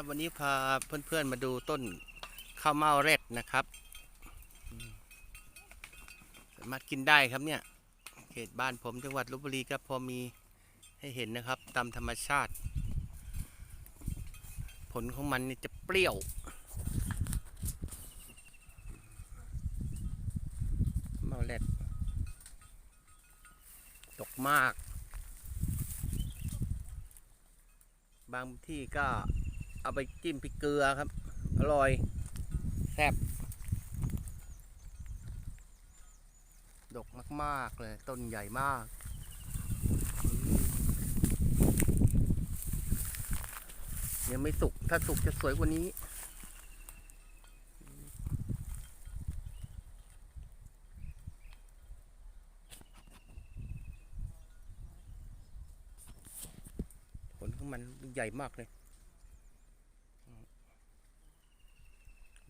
ครับวันนี้พาเพื่อนๆมาดูต้นข้าวเม่าเร็ดนะครับสามารถกินได้ครับเนี่ย เขตบ้านผมจังหวัดลบบุรีก็พอมีให้เห็นนะครับตามธรรมชาติ ผลของมันนี่จะเปรี้ยว เมาเล็ดตกมาก บางที่ก็ เอาไปจิ้มพริกเกลือครับ อร่อยแซ่บดกมากๆเลย ต้นใหญ่มากยังไม่สุก ถ้าสุกจะสวยกว่านี้ ผลของมันใหญ่มากเลย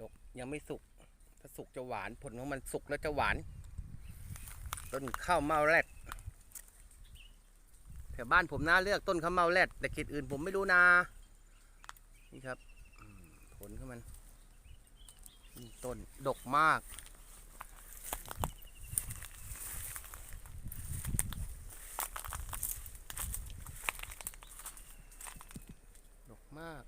กยังไม่สุก ถ้าสุกจะหวานผลของมันสุกแล้วจะหวาน ต้นข้าวเมาแรดแถวบ้านผมน่าเลือกต้นข้าวเมาแรดแต่เขตอื่นผมไม่รู้นะนี่ครับผลของมันต้นดกมากดกมาก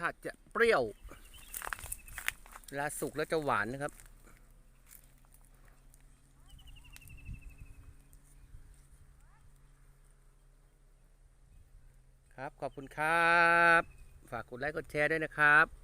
ชาติจะเปรี้ยวเวลาสุกแล้วจะหวานนะครับ ครับขอบคุณครับ ฝากกดไลค์กดแชร์ด้วยนะครับ